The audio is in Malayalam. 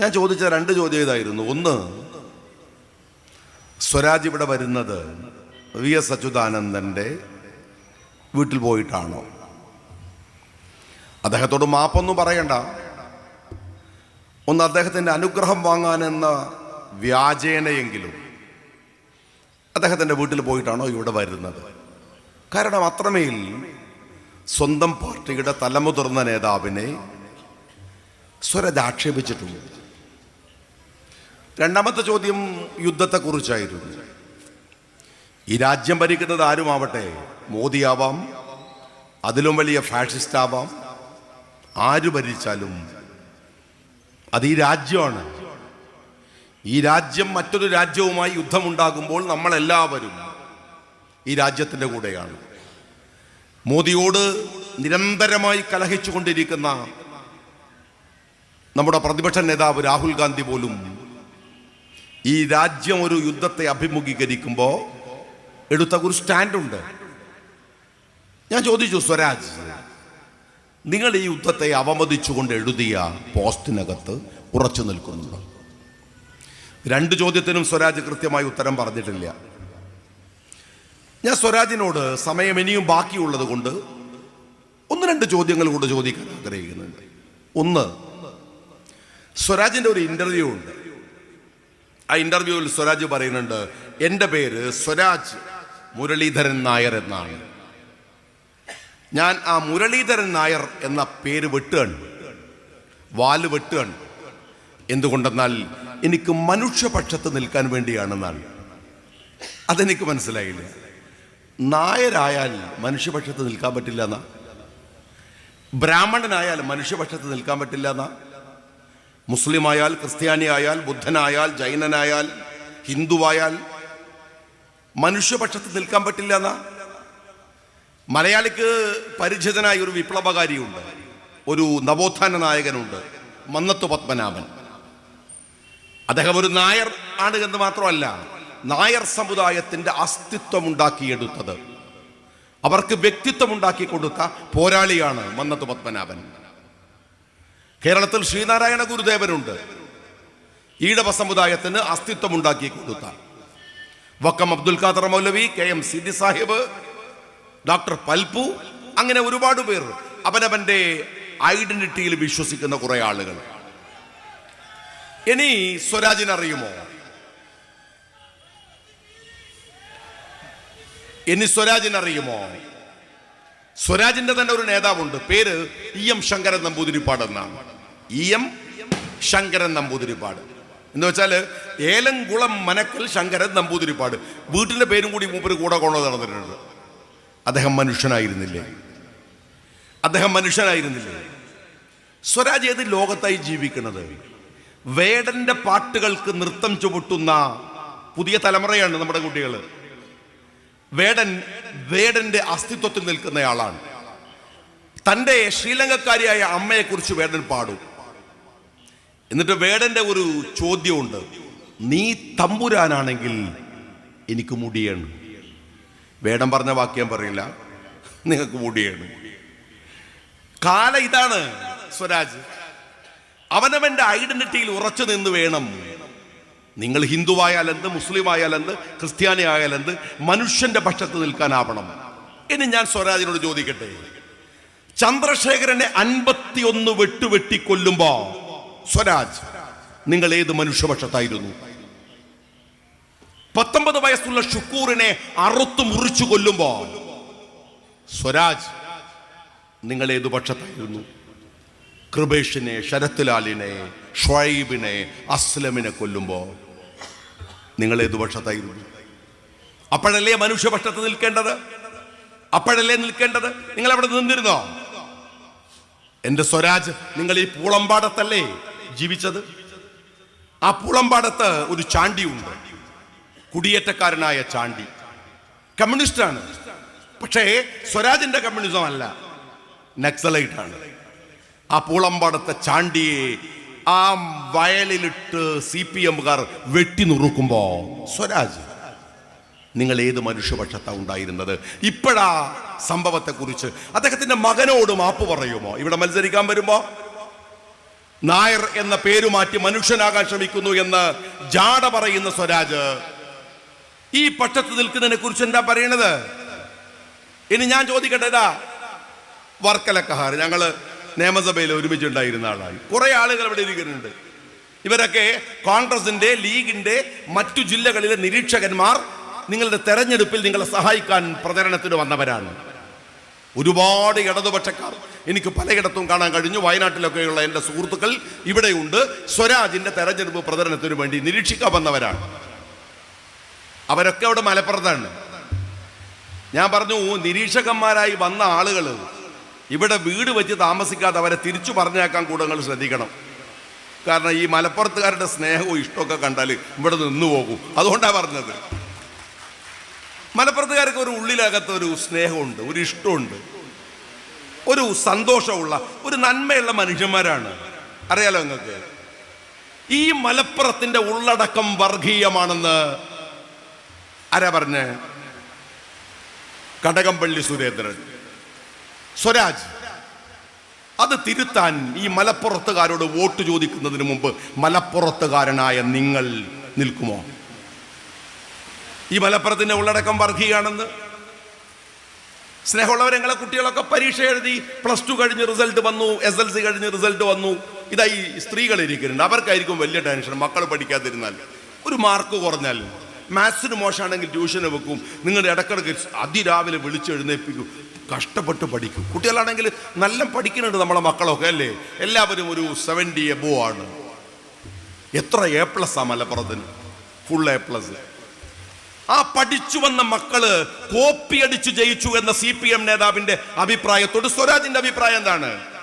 ഞാൻ ചോദിച്ച രണ്ട് ചോദ്യം ഇതായിരുന്നു. ഒന്ന് സ്വരാജ് ഇവിടെ വരുന്നത് വി എസ് അച്യുതാനന്ദന്റെ വീട്ടിൽ പോയിട്ടാണോ? അദ്ദേഹത്തോട് മാപ്പൊന്നും പറയണ്ട. ഒന്ന് അദ്ദേഹത്തിന്റെ അനുഗ്രഹം വാങ്ങാനെന്ന വ്യാജേനയെങ്കിലും അദ്ദേഹത്തിന്റെ വീട്ടിൽ പോയിട്ടാണോ ഇവിടെ വരുന്നത്? കാരണം അത്രമേൽ സ്വന്തം പാർട്ടിയുടെ തലമുതിർന്ന നേതാവിനെ സ്വരജ് ആക്ഷേപിച്ചിട്ടുണ്ട്. രണ്ടാമത്തെ ചോദ്യം യുദ്ധത്തെക്കുറിച്ചായിരുന്നു. ഈ രാജ്യം ഭരിക്കുന്നത് ആരുമാവട്ടെ? മോദിയാവാം അതിലും വലിയ ഫാഷിസ്റ്റ് ആവാം ആര് ഭരിച്ചാലും അത് ഈ രാജ്യമാണ്. ഈ രാജ്യം മറ്റൊരു രാജ്യവുമായി യുദ്ധമുണ്ടാകുമ്പോൾ നമ്മളെല്ലാവരും ഈ രാജ്യത്തിന്റെ കൂടെയാണ്. മോദിയോട് നിരന്തരമായി കലഹിച്ചുകൊണ്ടിരിക്കുന്ന നമ്മുടെ പ്രതിപക്ഷ നേതാവ് രാഹുൽ ഗാന്ധി പോലും ഈ രാജ്യം ഒരു യുദ്ധത്തെ അഭിമുഖീകരിക്കുമ്പോൾ എടുത്ത ഒരു സ്റ്റാൻഡുണ്ട്. ഞാൻ ചോദിച്ചു സ്വരാജ് നിങ്ങൾ ഈ യുദ്ധത്തെ അവമതിച്ചുകൊണ്ട് എഴുതിയ പോസ്റ്റിനകത്ത് ഉറച്ചു നിൽക്കുന്നുണ്ട്? രണ്ട് ചോദ്യത്തിനും സ്വരാജ് കൃത്യമായി ഉത്തരം പറഞ്ഞിട്ടില്ല. ഞാൻ സ്വരാജിനോട് സമയം ഇനിയും ബാക്കിയുള്ളത് കൊണ്ട് ഒന്ന് രണ്ട് ചോദ്യങ്ങൾ കൂടെ ചോദിക്കാൻ ആഗ്രഹിക്കുന്നുണ്ട്. ഒന്ന് സ്വരാജിന്റെ ഒരു ഇന്റർവ്യൂ ഉണ്ട്. ആ ഇന്റർവ്യൂവിൽ സ്വരാജ് പറയുന്നുണ്ട് എന്റെ പേര് സ്വരാജ് മുരളീധരൻ നായർ എന്നാണ്. ഞാൻ ആ മുരളീധരൻ നായർ എന്ന പേര് വെട്ടുകയാണ് വാൽ വെട്ടുകയാണ്. എന്തുകൊണ്ടെന്നാൽ എനിക്ക് മനുഷ്യപക്ഷത്ത് നിൽക്കാൻ വേണ്ടിയാണെന്നാണ്. അതെനിക്ക് മനസ്സിലായില്ല. നായരായാൽ മനുഷ്യപക്ഷത്ത് നിൽക്കാൻ പറ്റില്ല എന്നാ? ബ്രാഹ്മണനായാൽ മനുഷ്യപക്ഷത്ത് നിൽക്കാൻ പറ്റില്ല എന്നാ? മുസ്ലിമായാൽ ക്രിസ്ത്യാനിയായാൽ ബുദ്ധനായാൽ ജൈനനായാൽ ഹിന്ദുവായാൽ മനുഷ്യപക്ഷത്ത് നിൽക്കാൻ പറ്റില്ല എന്നാ മലയാളിക്ക് പരിചിതനായ ഒരു വിപ്ലവകാരിയുണ്ട്. ഒരു നവോത്ഥാന നായകനുണ്ട്. മന്നത്തു പത്മനാഭൻ. അദ്ദേഹം ഒരു നായർ ആണ് എന്ന് മാത്രമല്ല നായർ സമുദായത്തിന്റെ അസ്തിത്വം ഉണ്ടാക്കിയെടുത്തത് അവർക്ക് വ്യക്തിത്വം ഉണ്ടാക്കി കൊടുത്ത പോരാളിയാണ് മന്നത്തു പത്മനാഭൻ. കേരളത്തിൽ ശ്രീനാരായണ ഗുരുദേവനുണ്ട് ഈഴവ സമുദായത്തിന് അസ്തിത്വം ഉണ്ടാക്കി കൊടുത്ത Vakkom Abdul Khader Moulavi K M Seethi Sahib doctor Palpu അങ്ങനെ ഒരുപാട് പേർ അവനവന്റെ ഐഡന്റിറ്റിയിൽ വിശ്വസിക്കുന്ന കുറെ ആളുകൾ. ഇനി സ്വരാജിന് അറിയുമോ? ഇനി സ്വരാജിന് അറിയുമോ? സ്വരാജിന്റെ തന്നെ ഒരു നേതാവുണ്ട്. പേര് ഇ എം ശങ്കരൻ നമ്പൂതിരിപ്പാട് എന്നാണ്. E M Sankaran Namboodiripad. എന്ന് വെച്ചാൽ ഏലംകുളം മനക്കൽ ശങ്കരൻ നമ്പൂതിരിപ്പാട്. വീട്ടിന്റെ പേരും കൂടി മൂപ്പര് കൂടെ കൊണ്ടു നടന്നിട്ടുണ്ട്. അദ്ദേഹം മനുഷ്യനായിരുന്നില്ലേ? അദ്ദേഹം മനുഷ്യനായിരുന്നില്ലേ? സ്വരാജ് ഏത് ലോകത്തായി ജീവിക്കുന്നത്? വേടന്റെ പാട്ടുകൾക്ക് നൃത്തം ചുവട്ടുന്ന പുതിയ തലമുറയാണ് നമ്മുടെ കുട്ടികൾ വേടൻ വേടന്റെ അസ്തിത്വത്തിൽ നിൽക്കുന്നയാളാണ് തന്റെ ശ്രീലങ്കക്കാരിയായ അമ്മയെക്കുറിച്ച് വേടൻ പാടും. എന്നിട്ട് വേടന്റെ ഒരു ചോദ്യമുണ്ട്. നീ തമ്പുരാനാണെങ്കിൽ എനിക്ക് മുടിയാണ്. വേടം പറഞ്ഞ വാക്യം പറയില്ല. നിങ്ങൾക്ക് മുടിയാണ്. കാല ഇതാണ് സ്വരാജ്. അവനവന്റെ ഐഡന്റിറ്റിയിൽ ഉറച്ചു നിന്ന് വേണം. നിങ്ങൾ ഹിന്ദുവായാൽ എന്ത് മുസ്ലിം ആയാൽ എന്ത് ക്രിസ്ത്യാനി എന്ത് മനുഷ്യന്റെ പക്ഷത്ത് നിൽക്കാനാവണം. ഇനി ഞാൻ സ്വരാജിനോട് ചോദിക്കട്ടെ. ചന്ദ്രശേഖരനെ അൻപത്തിയൊന്ന് വെട്ടുവെട്ടി കൊല്ലുമ്പോ സ്വരാജ് നിങ്ങൾ ഏത് മനുഷ്യപക്ഷത്തായിരുന്നു? പത്തൊമ്പത് വയസ്സുള്ള ഷുക്കൂറിനെ അറുത്തു മുറിച്ചു കൊല്ലുമ്പോ സ്വരാജ് നിങ്ങൾ ഏത് പക്ഷത്തായിരുന്നു? കൃപേഷിനെ ശരത്ലാലിനെ ഷൈബിനെ അസ്ലമിനെ കൊല്ലുമ്പോ നിങ്ങൾ ഏത് പക്ഷത്തായിരുന്നു? അപ്പോഴല്ലേ മനുഷ്യപക്ഷത്ത് നിൽക്കേണ്ടത്? അപ്പോഴല്ലേ നിൽക്കേണ്ടത്? നിങ്ങൾ അവിടെ നിന്നിരുന്നോ? എന്റെ സ്വരാജ് നിങ്ങൾ ഈ പൂളമ്പാടത്തല്ലേ? ജീവിച്ചത്? ആ പൂളമ്പാടത്ത് ഒരു ചാണ്ടിയുണ്ട്. കുടിയേറ്റക്കാരനായ ചാണ്ടി. കമ്മ്യൂണിസ്റ്റാണ്. പക്ഷേ സ്വരാജിന്റെ കമ്മ്യൂണിസം അല്ല. നക്സലൈറ്റ് ആണ് ആ പൂളമ്പാടത്തെ ചാണ്ടിയെ ആ വയലിലിട്ട് സി പി എമ്മുകാർ വെട്ടി നുറുക്കുമ്പോ സ്വരാജ് നിങ്ങൾ ഏത് മനുഷ്യപക്ഷത്താ ഉണ്ടായിരുന്നത്? ഇപ്പോഴാ സംഭവത്തെക്കുറിച്ച് അദ്ദേഹത്തിന്റെ മകനോട് മാപ്പ് പറയുമോ? ഇവിടെ മത്സരിക്കാൻ വരുമ്പോ? നായർ എന്ന പേരു മാറ്റി മനുഷ്യനാകാൻ ശ്രമിക്കുന്നു എന്ന് ജാട പറയുന്ന സ്വരാജ്. ഈ പക്ഷത്ത് നിൽക്കുന്നതിനെ കുറിച്ച് എന്താ പറയണത്? ഇനി ഞാൻ ചോദിക്കട്ടെ വർക്കല വർക്കലക്കഹാർ ഞങ്ങൾ നിയമസഭയിൽ ഒരുമിച്ചുണ്ടായിരുന്ന ആളായി. കുറെ ആളുകൾ ഇവിടെ ഇരിക്കുന്നുണ്ട്. ഇവരൊക്കെ കോൺഗ്രസിന്റെ ലീഗിന്റെ മറ്റു ജില്ലകളിലെ നിരീക്ഷകന്മാർ നിങ്ങളുടെ തെരഞ്ഞെടുപ്പിൽ നിങ്ങളെ സഹായിക്കാൻ പ്രചരണത്തിന് വന്നവരാണ്. ഒരുപാട് ഇടതുപക്ഷക്കാർ എനിക്ക് പലയിടത്തും കാണാൻ കഴിഞ്ഞു. വയനാട്ടിലൊക്കെയുള്ള എന്റെ സുഹൃത്തുക്കൾ ഇവിടെയുണ്ട്. സ്വരാജിന്റെ തെരഞ്ഞെടുപ്പ് പ്രചരണത്തിന് വേണ്ടി നിരീക്ഷിക്കാൻ വന്നവരാണ്. അവരൊക്കെ അവിടെ മലപ്പുറത്താണ്. ഞാൻ പറഞ്ഞു നിരീക്ഷകന്മാരായി വന്ന ആളുകൾ ഇവിടെ വീട് വെച്ച് താമസിക്കാതെ അവരെ തിരിച്ചു പറഞ്ഞേക്കാൻ കൂടെ നിങ്ങൾ ശ്രദ്ധിക്കണം. കാരണം ഈ മലപ്പുറത്തുകാരുടെ സ്നേഹവും ഇഷ്ടമൊക്കെ കണ്ടാൽ ഇവിടെ നിന്നു പോകും. അതുകൊണ്ടാണ് പറഞ്ഞത്. മലപ്പുറത്തുകാർക്ക് ഒരു ഉള്ളിലകത്ത് ഒരു സ്നേഹമുണ്ട് ഒരു ഇഷ്ടമുണ്ട് ഒരു സന്തോഷമുള്ള ഒരു നന്മയുള്ള മനുഷ്യന്മാരാണ്. അറിയാലോ നിങ്ങൾക്ക്? ഈ മലപ്പുറത്തിന്റെ ഉള്ളടക്കം വർഗീയമാണെന്ന് ആരാ പറഞ്ഞേ? കടകംപള്ളി സുരേന്ദ്രൻ. സ്വരാജ്. അത് തിരുത്താൻ ഈ മലപ്പുറത്തുകാരോട് വോട്ട് ചോദിക്കുന്നതിന് മുമ്പ് മലപ്പുറത്തുകാരനായ നിങ്ങൾ നിൽക്കുമോ? ഈ മലപ്പുറത്തിന്റെ ഉള്ളടക്കം വർഗീയാണെന്ന്. സ്നേഹമുള്ളവർ ഞങ്ങളെ കുട്ടികളൊക്കെ പരീക്ഷ എഴുതി പ്ലസ് ടു കഴിഞ്ഞ് റിസൾട്ട് വന്നു എസ് എൽ സി കഴിഞ്ഞ് റിസൾട്ട് വന്നു. ഇതായി സ്ത്രീകൾ ഇരിക്കുന്നുണ്ട്. അവർക്കായിരിക്കും വലിയ ടെൻഷൻ മക്കൾ പഠിക്കാതിരുന്നാൽ. ഒരു മാർക്ക് കുറഞ്ഞാൽ മാത്സിന് മോശമാണെങ്കിൽ ട്യൂഷന് വെക്കും. നിങ്ങളുടെ ഇടക്കിടക്ക് അതിരാവിലെ വിളിച്ചെഴുന്നേൽപ്പിക്കും. കഷ്ടപ്പെട്ട് പഠിക്കും. കുട്ടികളാണെങ്കിൽ നല്ല പഠിക്കുന്നുണ്ട് നമ്മളെ മക്കളൊക്കെ അല്ലേ? എല്ലാവരും ഒരു സെവന്റി എബോ ആണ്. എത്ര എ പ്ലസ് ആ മലപ്പുറത്തിന്? ഫുൾ എ പ്ലസ് ആ പഠിച്ചു വന്ന മക്കൾ കോപ്പി അടിച്ച് ജയിച്ചു എന്ന സി പി എം നേതാവിന്റെ അഭിപ്രായത്തോട് സ്വരാജിന്റെ അഭിപ്രായം എന്താണ്?